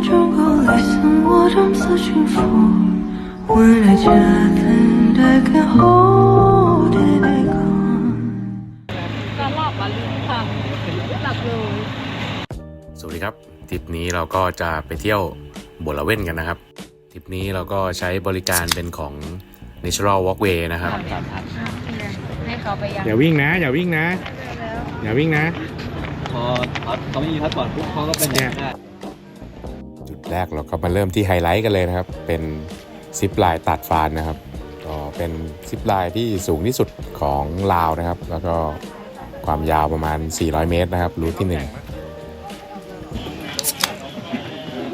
jungle, listen what I'm searching for. When I just and I can hold it again. ก็รอบมาลืมค่ะหลับเลยสวัสดีครับทริปนี้เราก็จะไปเที่ยวบัวละเว่นกันนะครับทริปนี้เราก็ใช้บริการเป็นของ Natural Walkway นะครับ ให้เขาไปยังอย่าวิ่งนะ อย่าวิ่งนะ อย่าวิ่งนะ พอเขาเขาไม่มีพาสปอร์ตปุ๊บเขาก็เป็นอย่างนี้ได้จุด แรกเราก็มาเริ่มที่ไฮไลท์กันเลยนะครับ เป็นซิปไลน์ตัดฟานนะครับก็เป็นซิปไลน์ที่สูงที่สุดของลาวนะครับ แล้วก็ความยาวประมาณ 400 เมตรนะครับ รูทที่1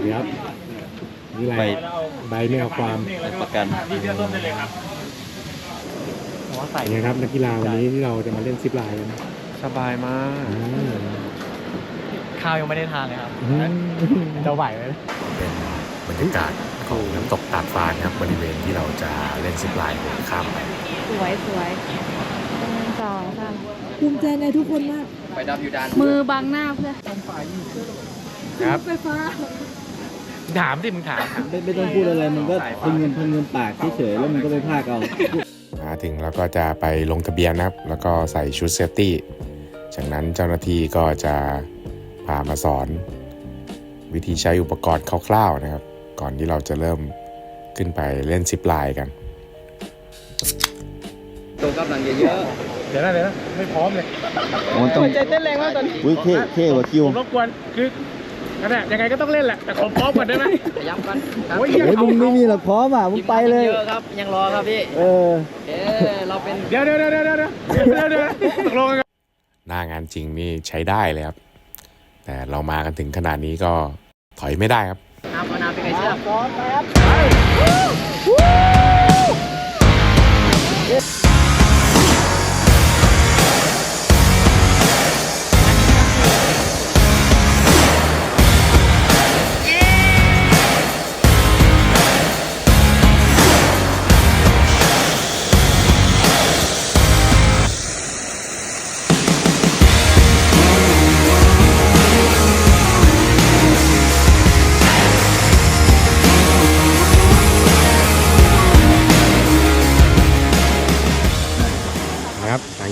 เดี๋ยวนี่อะไรไปใบไม่เอาความไปประกันเป็นไงครับนักกีฬาวันนี้ที่เราจะมาเล่นซิปไลน์กันสบายมากอืมข้าวยังไม่ได้ทานเลยครับอืมจะไหวไหมเป็นบ รรยากาศของน้ำตกตาดฟานครับบริเวณที่เราจะเล่นซิปไลน์ข้ามไปสวยสวยหนึ่งสองสามภูมิใจในทุกคนมาก ไปดับยูดานมือบังหน้าเพื่อนครับไฟฟ้าถามสิมึงถามถามไม่ไม่ต้องพูดอะไรมันก็พึงเงินพึงเงินปากเฉยๆแล้วมันก็ไปพากเอามาถึงเราก็จะไปลงทะเบียนนะครับ แล้วก็ใส่ชุดเซฟตี้ จากนั้นเจ้าหน้าที่ก็จะพามาสอน วิธีใช้อุปกรณ์คร่าวๆนะครับ ก่อนที่เราจะเริ่มขึ้นไปเล่นซิปไลน์กันตัวกำลังเยอะเดี๋ยวนะเดี๋ยวนะไม่พร้อมเลยๆมันต้องใจเต้นแรงมากตอนนี้อุ้ยเท่เท่กว่าคิวผมรบกวนคือนั่นแหละยังไงก็ต้องเล่นแหละแต่ขอพร้อมก่อนได้ไหมย้ำกันโอ้ยเหี้ยโอ้ยมึงไม่มีหรอกพร้อมอะมึงไปเลยเยอะครับยังรอครับพี่เออเอ๊เราเป็นเดี๋ยวเดี๋ยวเดี๋ยวเดี๋ยวเดี๋ยวเดี๋ยวเดี๋ยวตกลงกันหน้างานจริงนี่ใช้ได้เลยครับ แต่เรามากันถึงขนาดนี้ก็ถอยไม่ได้ครับน้ำเอาน้ำไปไกลเชือกนะครับหลัง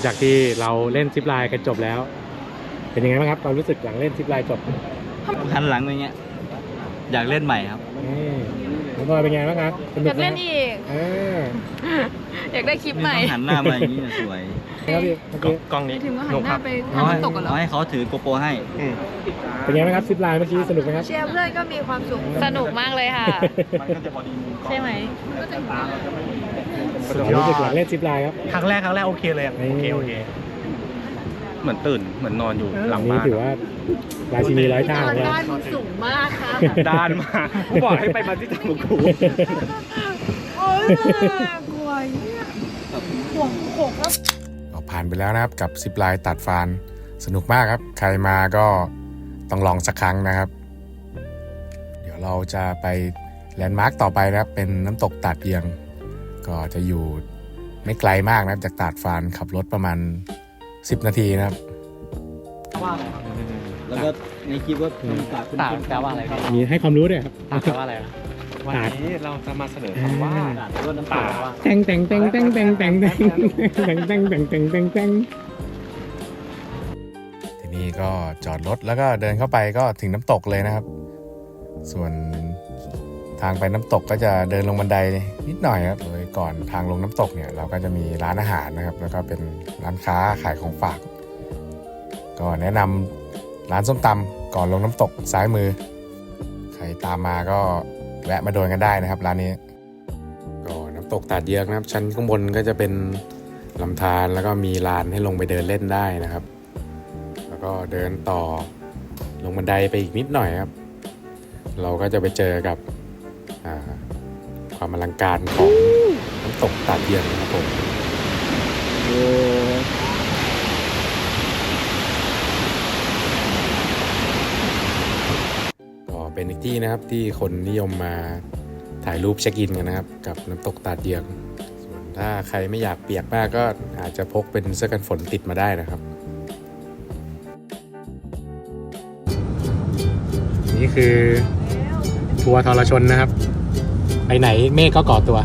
จากที่เราเล่นซิปไลน์กันจบแล้ว เป็นยังไงบ้างครับความรู้สึกหลังเล่นซิปไลน์จบหันหลังอย่างเงี้ย อยากเล่นใหม่ครับอืมน้องบอยเป็นไงบ้างครับสอนุยากไหมเล่นอีกอ่าอยากได้คลิปไม่ใหม่ต้องหันหน้ามาอย่างนี้น่ะสวยครับพี่เมื่อกี้กล้องนี้ถึงว่าหัหนุนกหคน้ารับไปเอาทางให้น้ำตกกันเหรอ เอาให้เขาถือโกโปรให้ อืมเป็นไงบ้างครับซิปไลน์เมื่อกี้สนุกไหมครับ เชียร์เพื่อนก็มีความสุขสนุกมากเลยค่ะใช่ไหมความ รู้สึกหลังเล่นซิปไลน์ครับ ครั้งแรกครั้งแรกโอเคเลยอะโอเคโอเค เหมือนตื่นเหมือนนอนอยู่หลังอันนี้บ้านถือว่าราชินีร้อยท่าของเราบ้านสูงมากค่ะด้านมากกูบอกให้ไปมาที่จังหวัดกูโอ้ยกลัวเนี่ยห่วงหกแล้ว ก็ผ่านไปแล้วนะครับกับซิปไลน์ตัดฟานสนุกมากครับ ใครมาก็ต้องลองสักครั้งนะครับ เดี๋ยวเราจะไปแลนด์มาร์กต่อไปนะครับ เป็นน้ำตกตาดเพียง ก็จะอยู่ไม่ไกลมากนะครับจากตาดฟานขับรถประมาณ 10 นาทีนะครับแล้วก็ในคลิปว่าคุณปากคุณตาแปลว่าอะไรพี่มีให้ความรู้ด้วยครับตาแปลว่าอะไรอะวันนี้เราจะมาเสนอคำว่ารถน้ำตาแตงแตงแตงแตงแตงแตงแตงแตงแตงแตงแตงแตงแตงทีนี้ก็จอดรถแล้วก็เดินเข้าไปก็ถึงน้ำตกเลยนะครับ ส่วน ทางไปน้ำตกก็จะเดินลงบันไดนิดหน่อยครับโดยก่อนทางลงน้ำตกเนี่ยเราก็จะมีร้านอาหารนะครับ แล้วก็เป็นร้านค้าขายของฝาก ก็แนะนำร้านส้มตำก่อนลงน้ำตกซ้ายมือ ใครตามมาก็แวะมาโดนกันได้นะครับ ร้านนี้ก็น้ำตกตาดเยือกนะครับ ชั้นข้างบนก็จะเป็นลำธารแล้วก็มีลานให้ลงไปเดินเล่นได้นะครับ แล้วก็เดินต่อลงบันไดไปอีกนิดหน่อยครับ เราก็จะไปเจอกับ ความอลังการของน้ำตกตาดเยือกนะครับผมก็เป็นอีกที่นะครับที่คนนิยมมาถ่ายรูปเช็คอินกันนะครับ กับน้ำตกตาดเยือกส่วนถ้าใครไม่อยากเปียกมากก็อาจจะพกเป็นเสื้อกันฝนติดมาได้นะครับนี่คือทัวร์ทรชนนะครับ ไปไหนเมฆก็ก่อตัว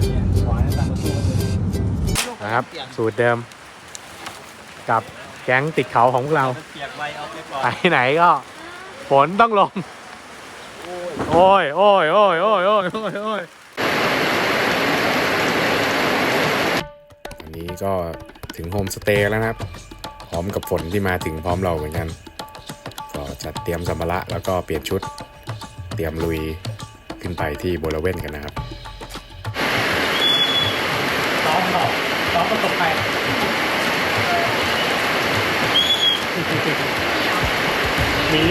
นะครับ สูตรเดิม กับแก๊งติดเขาของพวกเราไปไหนก็ฝนต้องลง โอ้ยโอ้ยโอ้ยโอ้ยโอ้ยโอ้ยโอ้ยวันนี้ก็ถึงโฮมสเตย์แล้วนะครับ พร้อมกับฝนที่มาถึงพร้อมเราเหมือนกัน ก็จัดเตรียมสัมภาระแล้วก็เปลี่ยนชุด เตรียมลุย ขึ้นไปที่บริเวณกันนะครับซ้อมหรอซ้อมประสบภัยหนี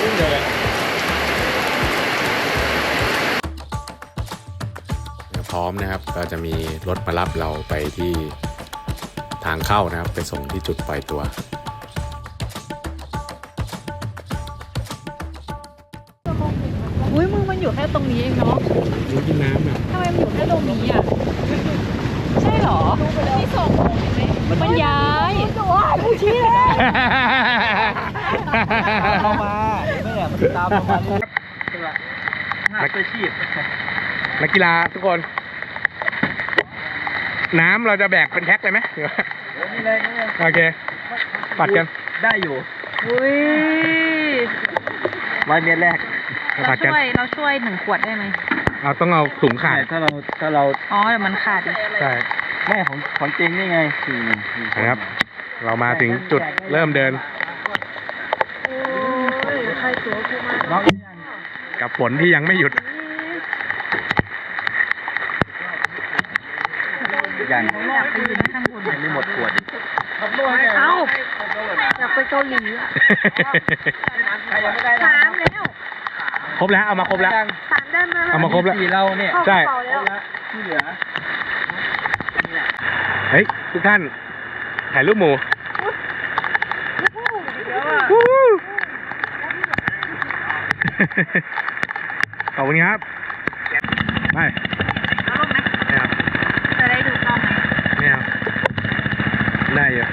รุ่งเลยพร้อมนะครับก็จะมีรถมารับเราไปที่ทางเข้านะครับ ไปส่งที่จุดปล่อยตัว อุ้ยมึงมันอยู่แค่ตรงนี้เองเนาะรู้กินน้ำอะทำไมมันอยู่แค่ตรงนี้อะ ใช่เหรอที่ส่งมันย้ายกูชี้แล้วเข้ามาไม่อยากมันตามเข้ามาเลยนักชีพนักกีฬาทุกคน น้ำเราจะแบกเป็นแพ็คเลยไหมหรือว่านี่เลยนี่เลยโอเค ปัดกัน ได้อยู่อุ้ยวันเมียแรก เราปัดกันช่วยเราช่วยหนึ่งขวดได้ไหมเราต้องเอาถุงขาดแต่ถ้าเราถ้าเราอ๋อเดี๋ยวมันขาดอีกใช่ แม่ของของจริงนี่ไงสี่สี่นนะครับ เรามาถึงจุดเริ่มเดิน น้องกับฝนที่ยังไม่หยุด ยังอยากไปยืนข้างบนยังไม่หมดขวดเอ้าอยากไปเกาหลีอะสามแล้ว ครบแล้วเอามาครบแล้ว สามได้มาเอามาครบแล้ว สี่เราเนี่ยใช่ที่เหลือเฮ้ยทุกท่านถ่ายรูปหมู่ขอบคุณครับไปไม่เอาจะได้ดูกล้องไหม ไม่เอาได้อยู่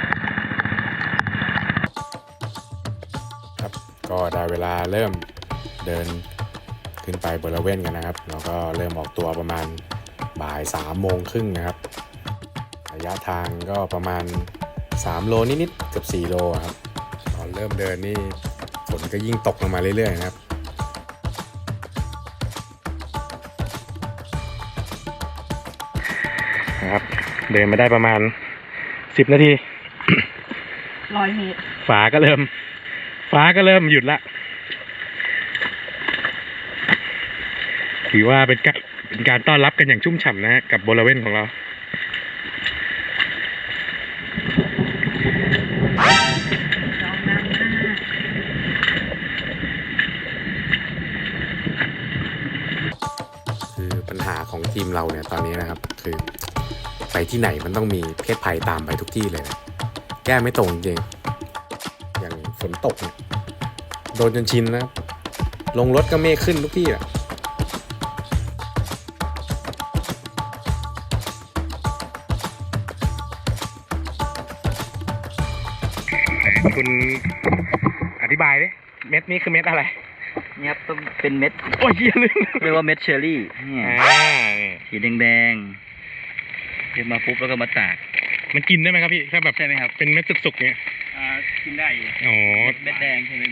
ครับก็ได้เวลาเริ่มเดิน ขึ้นไปบริเวณกันนะครับเราก็เริ่มออกตัวประมาณบ่ายสามโมงครึ่งนะครับ ระยะทางก็ประมาณ 3 โลนิดๆเกือบ4โลอะครับตอนเริ่มเดินนี่ฝนก็ยิ่งตกลงมาเรื่อยๆนะครับนะครับ เดินมาได้ประมาณสิบนาทีร้อยเมตรฝาก็เริ่ม ฟ้าก็เริ่มหยุดละ ถือว่าเป็นการเป็นการต้อนรับกันอย่างชุ่มฉ่ำนะฮะกับบริเวณของเราคือปัญหาของทีมเราเนี่ยตอนนี้นะครับ คือไปที่ไหนมันต้องมีเพศภัยตามไปทุกที่เลยนะแก้ไม่ตรงจริงอย่างฝนตกเนี่ยโดนจนชินนะลงรถก็เมฆขึ้นทุกที่อะ คุณอธิบายดิเม็ดนี้คือเม็ดอะไรเนี่ยครับต้องเป็นเม็ดโอ้ยเหี้ยลืมเรียกว่าเม็ดเชอร์รี่เนี่ยอ่าสีแดงๆเก็บมาปุ๊บแล้วก็มาตากมันกินได้ไหมครับพี่ถ้าแบบใช่ไหมครับเป็นเม็ดสุกๆเนี่ยอ่ากินได้อยู่อ๋อเม็ดแดงใช่ไหม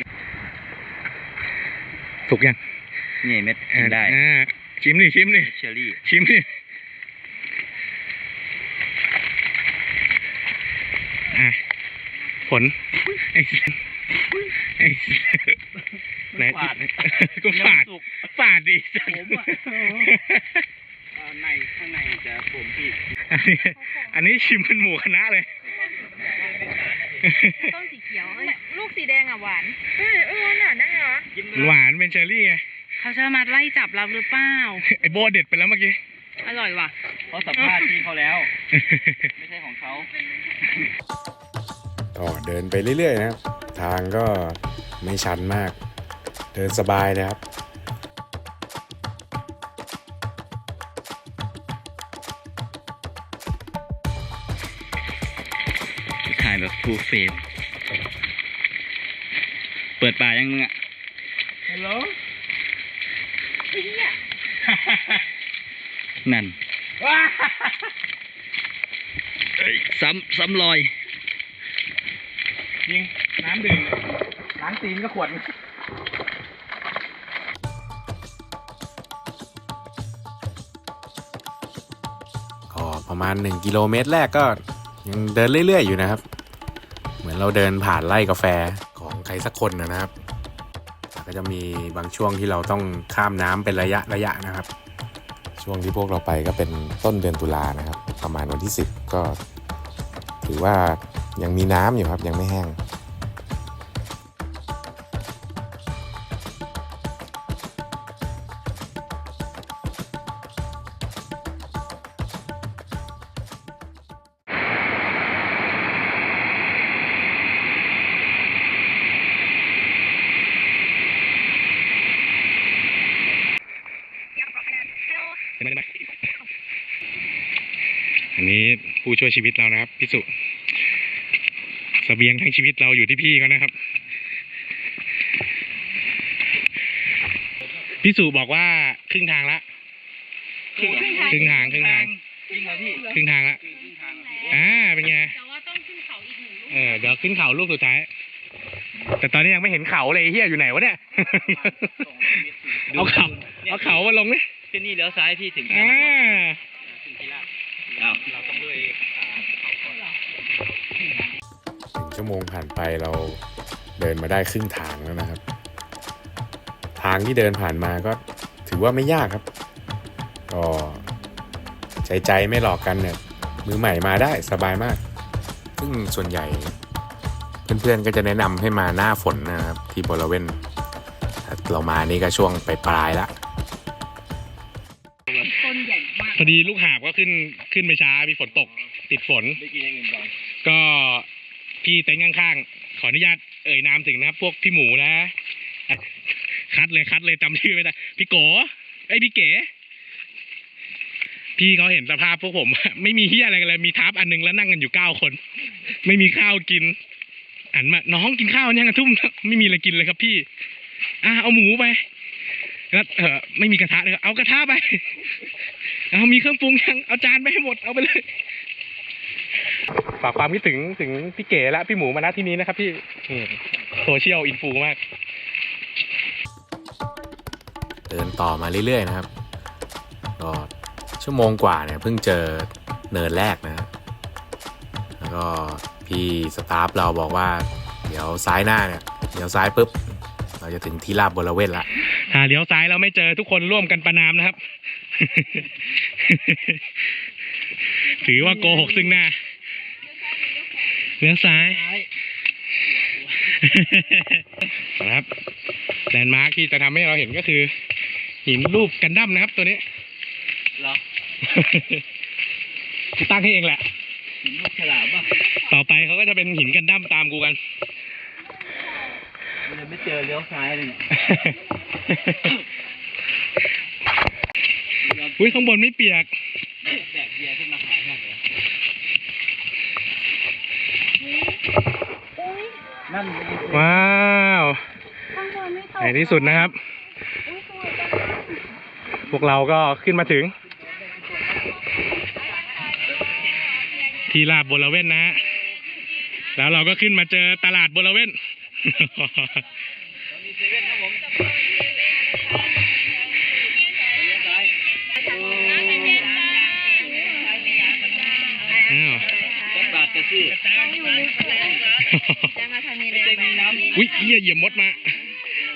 สุกยังนี่เม็ดกินได้อ่าชิมดิชิมดิ เม็ดเชอร์รี่ชิมดิอะ ผลไอ้ไอ้ไหนก็ฝาดฝาดดิสัตว์ในข้างในจะผมพี่อันนี้อันนี้ชิมเป็นหมูคณะเลยต้นสีเขียวลูกสีแดงอะหวานเฮ้ยเออหนาได้เหรอหวานเป็นเชอร์รี่ไงเขาจะมาไล่จับเราหรือเปล่าไอ้โบเด็ดไปแล้วเมื่อกี้อร่อยว่ะเขาสัมภาษณ์พี่เขาแล้ว ไม่ใช่ของเขา ก็เดินไปเรื่อยๆนะครับ ทางก็ไม่ชันมาก เดินสบายเลยครับถ่ายแบบฟูลเฟรมเปิดป่ายังมึงอะฮัลโหลนั่นเอ้ยซ้ำซ้ำรอย ยิง น้ำดื่มล้างตีนก็ขวดก็ประมาณ 1 กิโลเมตรแรกก็ยังเดินเรื่อย ๆ อยู่นะครับ เหมือนเราเดินผ่านไร่กาแฟของใครสักคนนะครับก็จะมีบางช่วงที่เราต้องข้ามน้ำเป็นระยะระยะนะครับ ช่วงที่พวกเราไปก็เป็นต้นเดือนตุลานะครับ ประมาณวันที่ 10 ก็ ถือว่า ยังมีน้ำอยู่ครับยังไม่แห้ง อันนี้ผู้ช่วยชีวิตเรานะครับ พี่สุ สเสบียงทั้งชีวิตเราอยู่ที่พี่เขานะครับ พี่สุบอกว่าครึ่งทางละ ครึ่งครึ่งทางครึ่งทางครึ่งทางละอ่าเป็นไงแต่ว่าต้องขึ้นเขาอีกหนึ่งลูกเออเดี๋ยวขึ้นเขาลูกสุดท้าย แต่ตอนนี้ยังไม่เห็นเขาเลยไอ้เฮียอยู่ไหนวะเนี่ยเอาเขาเอาเขามาลงนี่ขึ้นนี่เลี้ยวซ้ายพี่ถึงอ่าอ้าวหนึ่ง ชั่วโมงผ่านไปเราเดินมาได้ครึ่งทางแล้วนะครับ ทางที่เดินผ่านมาก็ถือว่าไม่ยากครับ ก็ใจใจไม่หลอกกันเนี่ยมือใหม่มาได้สบายมาก ซึ่งส่วนใหญ่ เพื่อนๆก็จะแนะนำให้มาหน้าฝนนะครับ ที่บริเวณเรามานี่ก็ช่วงปลายๆละต้นใหญ่มากพอดีลูกหาบก็ขึ้นขึ้นไปช้ามีฝนตก ติดฝนกิ พี่เต็นท์ข้างๆ ขออนุญาตเอ่ยนามถึงนะครับ พวกพี่หมูนะ คัดเลยคัดเลยจำชื่อไม่ได้ พี่โกไอยพี่เก๋ พี่เขาเห็นสภาพพวกผม ไม่มีเฮียอะไรกันเลย มีทับอันหนึงแล้วนั่งกันอยู่เก้าคน ไม่มีข้าวกินอันมา น้องกินข้าวยังอะทุ่ม ไม่มีอะไรกินเลยครับพี่ อะเอาหมูไป แล้วเออไม่มีกระทะเลยเอากระทะไป เอามีเครื่องปรุงยัง เอาจานไปให้หมด เอาไปเลย ฝากความคิดถึงถึงพี่เก๋และพี่หมูมาณที่นี้นะครับพี่โซเชียลอินฟูมาก เดินต่อมาเรื่อยๆนะครับก็ชั่วโมงกว่าเนี่ยเพิ่งเจอเนินแรกนะแล้วก็พี่สตาฟเราบอกว่า เดี๋ยวซ้ายหน้าเนี่ยเดี๋ยวซ้ายปุ๊บ เราจะถึงที่ราบบริเวณละถ้าเลี้ยวซ้ายเราไม่เจอทุกคนร่วมกันประนามนะครับ ถือว่าโกหกซึ่งหน้า เลี้ยวซ้ายนะครับแลนด์มาร์คที่จะทำให้เราเห็นก็คือ หินรูปกันดั้มนะครับตัวนี้เหรอกูตั้งให้เองแหละ หินลูกฉลามป่ะต่อไปเขาก็จะเป็นหินกันดั้มตามกูกันมันยังไม่เจอเลี้ยวซ้ายเลยเนี่ยอุ้ยข้างบนไม่เปียก แบกเบียร์ขึ้นมาขายมากเลย นั่นว้าวในที่สุดนะครับ พวกเราก็ขึ้นมาถึง ที่ลาบบริเวณนะฮะแล้วเราก็ขึ้นมาเจอตลาดบริเวณ จ็คบาทจะซื้อจะมาทางนี้เลยเจ๊มีน้ำอุ้ยเหี้ยเหยียบมดมา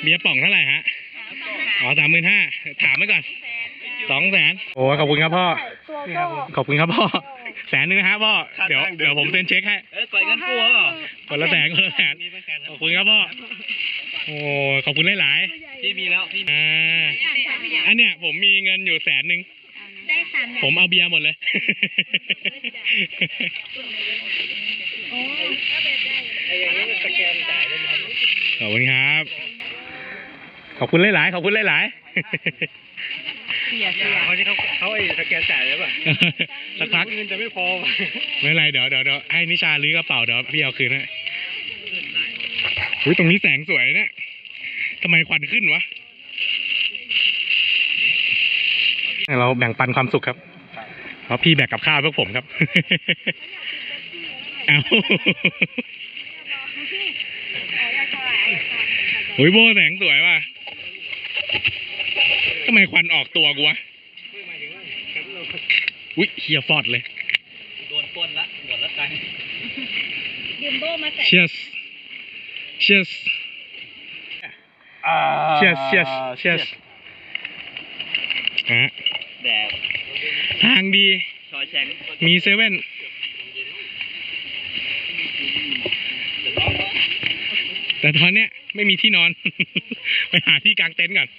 เบียร์ป่องเท่าไหร่ฮะ อ๋อสามหมื่นห้า ถามไว้ก่อนสองแสนโอ้ขอบคุณครับพ่อ ขอบคุณครับพ่อ แสนหนึ่งนะฮะพ่อ เดี๋ยวเดี๋ยวผมเซ็นเช็คให้เอ้ยปล่อยเงินกู้เปล่าคนละแสนคนละแสน ขอบคุณครับพ่อ โอ้ขอบคุณหลายพี่มีแล้วพี่ๆอ่าอันเนี้ยผมมีเงินอยู่แสนหนึ่ง ผมเอาเบียร์หมดเลย ขอบคุณครับ ขอบคุณหลายๆ ขอบคุณหลายๆเขาที่เขาเขาไอ้สแกนจ่ายเลยป่ะสักพักเงินจะไม่พอไม่เป็นไรเดี๋ยวเดี๋ยวเดี๋ยวให้นิชาลื้อกระเป๋าเดี๋ยวพี่เอาคืนให้อุ้ยตรงนี้แสงสวยเนี่ยทำไมควันขึ้นวะ เราแบ่งปันความสุขครับเพราะพี่แบกกับข้าวพวกผมครับ เอาโอ้ยโบแสงสวยว่ะทำไมควันออกตัวกูวะอุ้ยเฮียฟอดเลย โดนปล้นละหมดละตังค์ Cheers Cheers Cheers Cheers Cheers อะ แดดทางดี ชอยแชงมีเซเว่น แต่ตอนเนี้ยไม่มีที่นอน ไปหาที่กางเต็นท์ก่อน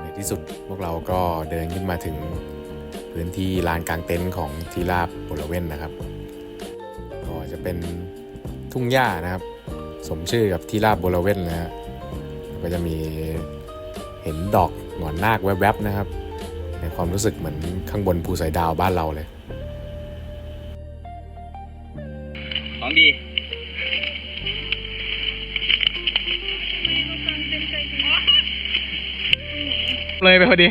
ในที่สุดพวกเราก็เดินขึ้นมาถึงพื้นที่ลานกลางเต็นท์ของทีราบบริเวณนะครับ ก็จะเป็นทุ่งหญ้านะครับ สมชื่อกับทีราบบริเวณนะฮะแล้วก็จะมีเห็นดอก หงอนนาคแวบๆนะครับ ในความรู้สึกเหมือนข้างบนภูสายดาวบ้านเราเลยของดีเลยไปพอดี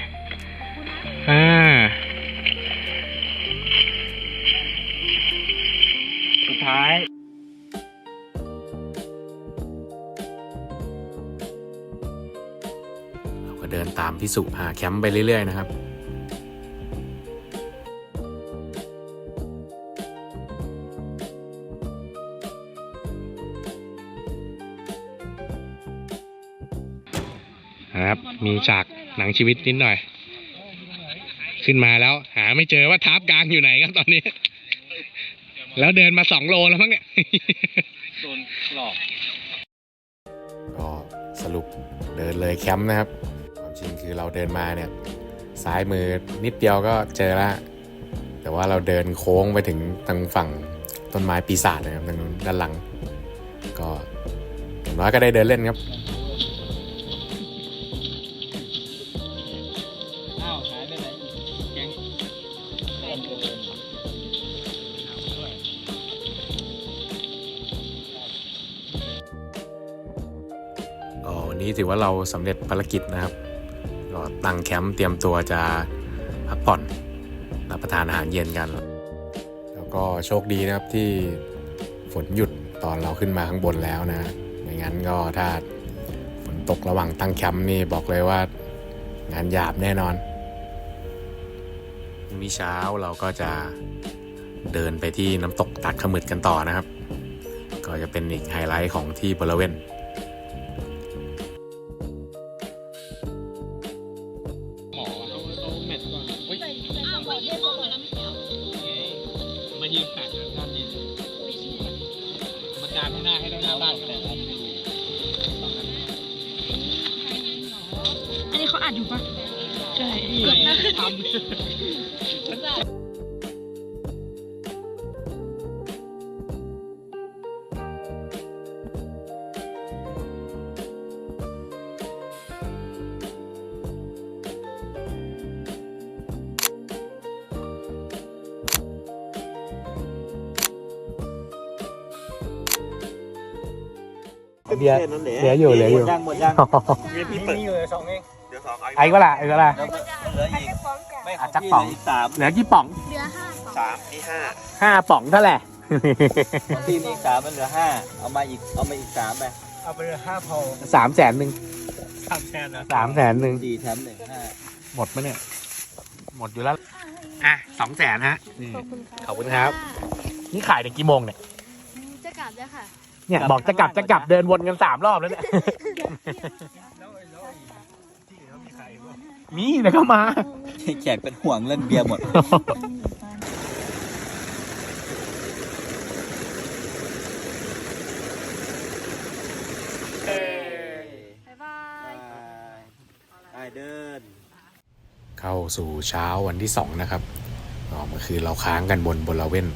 สุหาแคมป์ไปเรื่อย ๆ นะครับนะครับ มีฉากหนังชีวิตนิดหน่อย ขึ้นมาแล้ว หาไม่เจอว่าทาร์ปกลางอยู่ไหนครับตอนนี้ แล้วเดินมาสองโลแล้วมั้งเนี่ยโดนหลอกก็สรุปเดินเลยแคมป์นะครับ ความจริงคือเราเดินมาเนี่ยซ้ายมือนิดเดียวก็เจอแล้วแต่ว่าเราเดินโค้งไปถึงทางฝั่งต้นไม้ปีศาจนะครับทางนู้นด้านหลัง ก็อย่างน้อยก็ได้เดินเล่นครับอ้าวหายไปไหนแก๊งเล่นกันเลยก็วันนี้ถือว่าเราสำเร็จภารกิจนะครับก็ ตั้งแคมป์เตรียมตัวจะพักผ่อนรับประทานอาหารเย็นกัน แล้วก็โชคดีนะครับที่ฝนหยุดตอนเราขึ้นมาข้างบนแล้วนะไม่งั้นก็ถ้าฝนตกระหว่างตั้งแคมป์นี่บอกเลยว่างานหยาบแน่นอนพรุ่งนี้เช้าเราก็จะเดินไปที่น้ำตกตักขมึดกันต่อนะครับ ก็จะเป็นอีกไฮไลท์ของที่บริเวณ เบียร์เหลืออยู่เหลืออยู่ยังหมดยังพี่เปิดนี่เลยสองเองไอ้ก็ล่ะไอ้ก็ล่ะเหลืออีกไม่อะจักป๋องเหลือีกสามเหลือกี่ป๋องสามนี่ห้าห้าป๋องเท่าไหร่ของพี่มีอีกสามมันเหลือห้าเอามาอีกเอามาอีกสามไปเอาไปเลยห้าพอสามแสนหนึ่งทำแทนนะสามแสนหนึ่งสี่แถมหนึ่งห้าหมดไหมเนี่ย หมดอยู่แล้วอะสองแสนฮะนี่ขอบคุณครับ นี่ขายถึงกี่โมงเนี่ยจะกลับแล้วค่ะ เนี่ยบอกจะกลับจะกลับเดินวนกันสามรอบแล้วเนี่ยมีเดี๋ยวก็มา แขกเป็นห่วงเล่นเบียร์หมด บ๊ายบาย ไปเดิน เข้าสู่เช้าวันที่สองนะครับก็เมื่อคืนเราค้างกันบนบนลาเว่น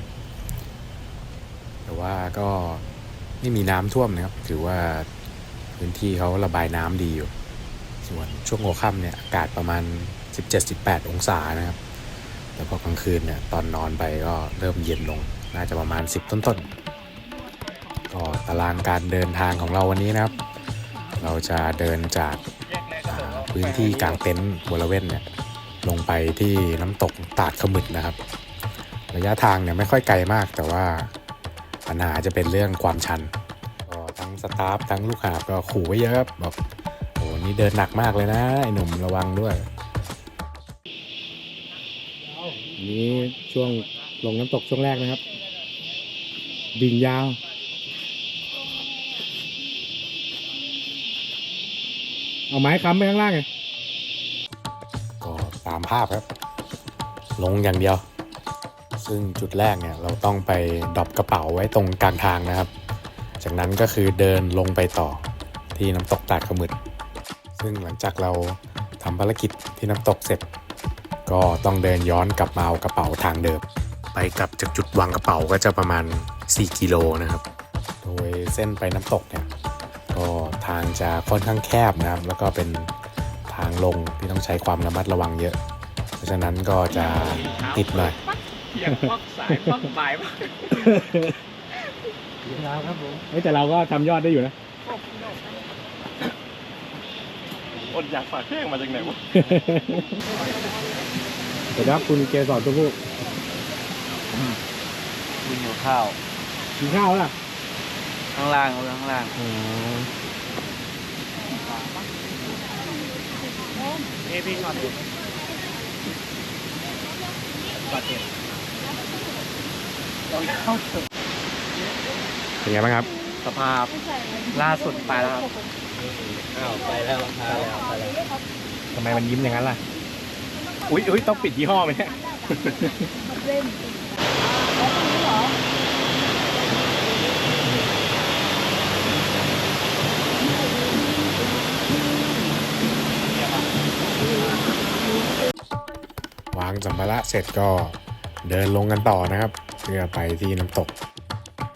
แต่ว่าก็ ไม่มีน้ำท่วมนะครับ ถือว่าพื้นที่เขาระบายน้ำดีอยู่ ส่วนช่วงหัวค่ำเนี่ยอากาศประมาณ 17-18 องศานะครับ แต่พอกลางคืนเนี่ยตอนนอนไปก็เริ่มเย็นลง น่าจะประมาณ 10 ต้นๆ ก็ตารางการเดินทางของเราวันนี้นะครับ เราจะเดินจากาพื้นพื้นที่กลางเต็นท์บริเวณเนี่ยลงไปที่น้ำตกตาดขมึดนะครับ ระยะทางเนี่ยไม่ค่อยไกลมากแต่ว่า ปัญหาจะเป็นเรื่องความชันก็ทั้งสตาฟทั้งลูกหาบก็ขู่ไว้เยอะครับบอกโอ้นี่เดินหนักมากเลยนะไอ้หนุ่มระวังด้วย นี่ช่วงลงน้ำตกช่วงแรกนะครับ ดิ่งยาวเอาไม้ค้ำไปข้างล่างไงก็ตามภาพครับ ลงอย่างเดียว ซึ่งจุดแรกเนี่ยเราต้องไปดรอปกระเป๋าไว้ตรงกลางทางนะครับ จากนั้นก็คือเดินลงไปต่อที่น้ำตกตาดขมึด ซึ่งหลังจากเราทำภารกิจที่น้ำตกเสร็จ ก็ต้องเดินย้อนกลับมาเอากระเป๋าทางเดิม ไปกลับจากจุดวางกระเป๋าก็จะประมาณ 4 กิโลนะครับ โดยเส้นไปน้ำตกเนี่ยก็ทางจะค่อนข้างแคบนะครับ แล้วก็เป็นทางลงที่ต้องใช้ความระมัดระวังเยอะ เพราะฉะนั้นก็จะติดหน่อย อย่างควักสายควักปลายปะเฮ้ยแต่เราก็ทำยอดได้อยู่นะ อดอยากฝากแห้งมาจากไหนวะเดี๋ยวครับคุณเกสรตัวผู้กินข้าว กินข้าวแล้วล่ะข้างล่างข้างล่างอ๋อเอพีก่อนดิก่อนเด็ดเป็นไงบ้างครับ สภาพล่าสุดไปแล้วครับอ้าวไปแล้วราคาแล้วไปแล้วทำไมมันยิ้มอย่างนั้นล่ะ อุ้ยอุ้ยต้องปิดยี่ห้อไหมเนี่ยวางสัมภาระเสร็จก็เดินลงกันต่อนะครับ เพื่อไปที่น้ำตก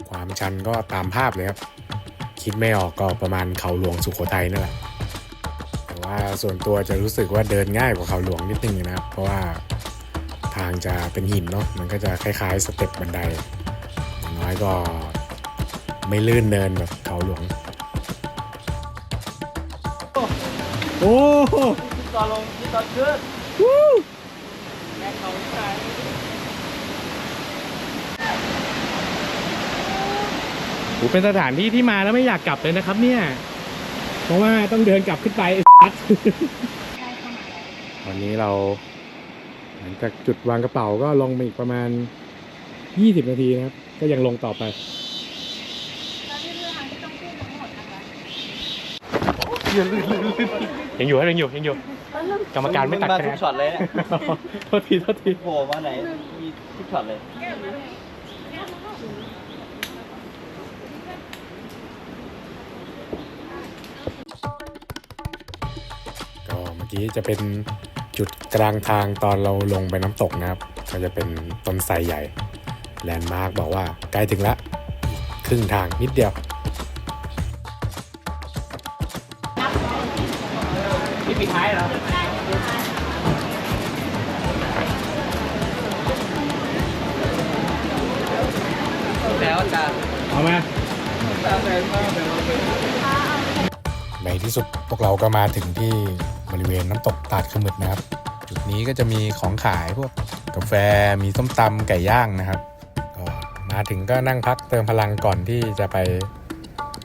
ความชันก็ตามภาพเลยครับ คิดไม่ออกก็ประมาณเขาหลวงสุโขทัยนั่นแหละแต่ว่าส่วนตัวจะรู้สึกว่าเดินง่ายกว่าเขาหลวงนิดนึงนะครับ เพราะว่าทางจะเป็นหินเนาะมันก็จะคล้ายๆสเต็ปบันไดอย่างน้อยก็ไม่ลื่นเนินแบบเขาหลวง โอ้โหตอนลงที่ตอนขึ้นโห เป็นสถานที่ที่มาแล้วไม่อยากกลับเลยนะครับ เนี่ย เพราะว่าต้องเดินกลับขึ้นไปวันนี้เรา หลังจากจุดวางกระเป๋าก็ลงมาอีกประมาณ 20 นาทีนะครับ ก็ยังลงต่อไปยังอยู่ครับยังอยู่ยังอยู่ กรรมการไม่ตัดมาคะแนทุนกช็อตเลยนะโทษทีโทษทีโผล่มาไหนมีทุกช็อตเลย ก็เมื่อกี้จะเป็นจุดกลางทางตอนเราลงไปน้ำตกนะครับก็จะเป็นต้นไทรใหญ่แลนด์มาร์กบอกว่าใกล้ถึงแล้วครึ่งทางนิดเดียวที่ปีท้ายเหรอแล้วอาจารย์เอามาในที่สุดพวกเราก็มาถึงที่ บริเวณน้ำตกตาดขมึดนะครับ จุดนี้ก็จะมีของขายพวกกาแฟมีส้มตำไก่ย่างนะครับก็มาถึงก็นั่งพักเติมพลังก่อนที่จะไป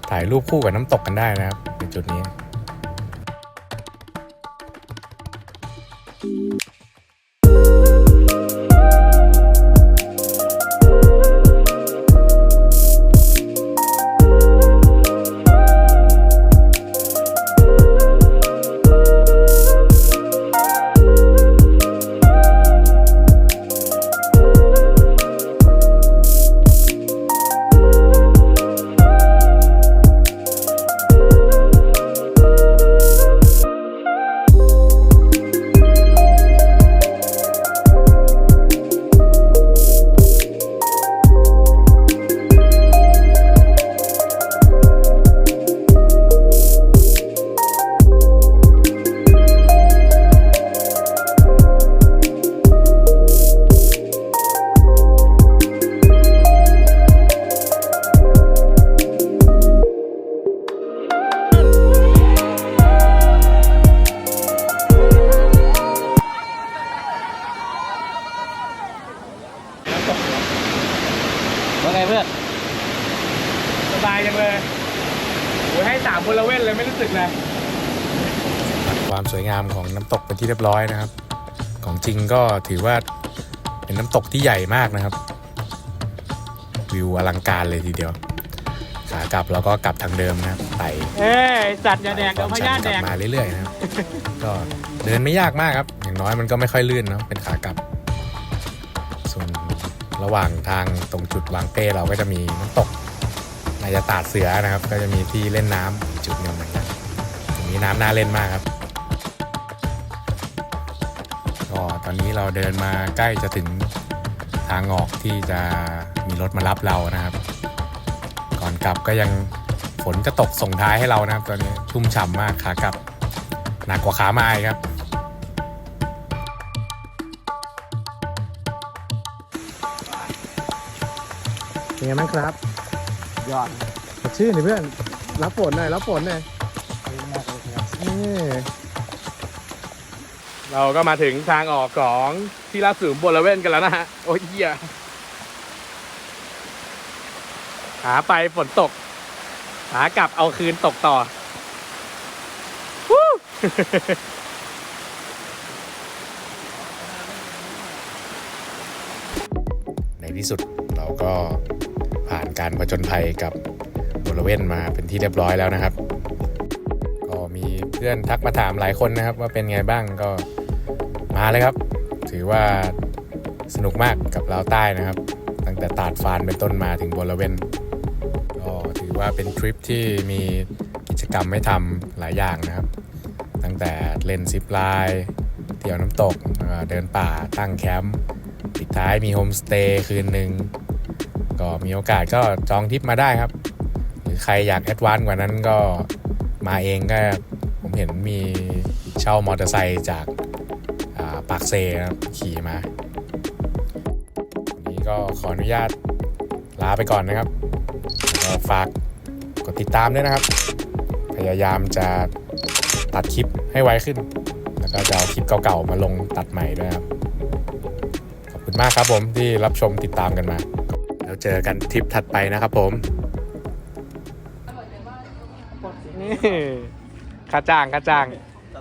ถ่ายรูปคู่กับน้ำตกกันได้นะครับในจุดนี้ ยบร้อยนะครับ ของจริงก็ถือว่าเป็นน้ำตกที่ใหญ่มากนะครับ วิวอลังการเลยทีเดียว ขากลับเราก็กลับทางเดิมนะครับไต่เอ้ยสัตว์อย่าแดกคเดี๋ยววามพชัยานกแดลับกมาเรื่อยๆนะครับ ก็เดินไม่ยากมากครับ อย่างน้อยมันก็ไม่ค่อยลื่นเนาะเป็นขากลับ ส่วนระหว่างทางตรงจุดวางเป้เราก็จะมีน้ำตกนายตาดเสือนะครับ ก็จะมีที่เล่นน้ำอีกจุดหนึ่งเหมือนกันตรงนี้น้ำน่าเล่นมากครับ อนนี้เราเดินมาใกล้จะถึงทางออกที่จะมีรถมารับเรานะครับ ก่อนกลับก็ยังฝนจะตกส่งท้ายให้เรานะครับ ตอนนี้ชุ่มฉ่ำมากขากลับหนักกว่าขามาอีกครับ เป็นไงบ้างครับยอดสดชื่นดิเพื่อน รับฝนหน่อย รับฝนหน่อย นี่ เราก็มาถึงทางออกของที่ราบสูงบนละเว้นกันแล้วนะฮะ โอ้ยเหี้ยขาไปฝนตก ขากลับเอาคืนตกต่อวู้ในที่สุดเราก็ผ่านการผจญภัยกับบริเวณมาเป็นที่เรียบร้อยแล้วนะครับ ก็มีเพื่อนทักมาถามหลายคนนะครับ ว่าเป็นไงบ้างก็ มาเลยครับ ถือว่าสนุกมากกับลาวใต้นะครับ ตั้งแต่ตาดฟานเป็นต้นมาถึงบริเวณก็ถือว่าเป็นทริปที่มีกิจกรรมให้ทำหลายอย่างนะครับ ตั้งแต่เล่นซิปไลน์เที่ยวน้ำตกเดินป่าตั้งแคมป์ปิดท้ายมีโฮมสเตย์คืนหนึ่งก็มีโอกาสก็จองทริปมาได้ครับ หรือใครอยากแอดวานซ์กว่านั้นก็มาเองก็ผมเห็นมีเช่ามอเตอร์ไซค์จาก ปากเซนะครับขี่มาวันนี้ก็ขออนุญาตลาไปก่อนนะครับก็ฝากกดติดตามด้วยนะครับ พยายามจะตัดคลิปให้ไวขึ้น แล้วก็จะเอาคลิปเก่าๆมาลงตัดใหม่ด้วยครับ ขอบคุณมากครับผมที่รับชมติดตามกันมา แล้วเจอกันทริปถัดไปนะครับผม นี่ค่าจ้างค่าจ้าง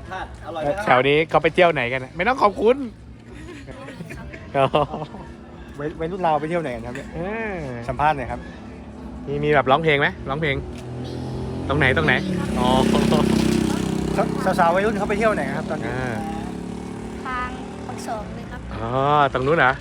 สัมภาษณ์อร่อยไหมแถวนี้เขาไปเที่ยวไหนกันน่ะไม่ต้องขอบคุณเว้นเว้นรุ่นเราไปเที่ยวไหนกันครับเนี่ยเออสัมภาษณ์หน่อยครับ มีมีแบบร้องเพลงไหมร้องเพลง ตรงไหนตรงไหนอ๋อสาวๆวัยรุ่นเขาไปเที่ยวไหนครับตอนนี้อ่าทางปักสองเลยครับ อ๋อตรงนู้นเหรอ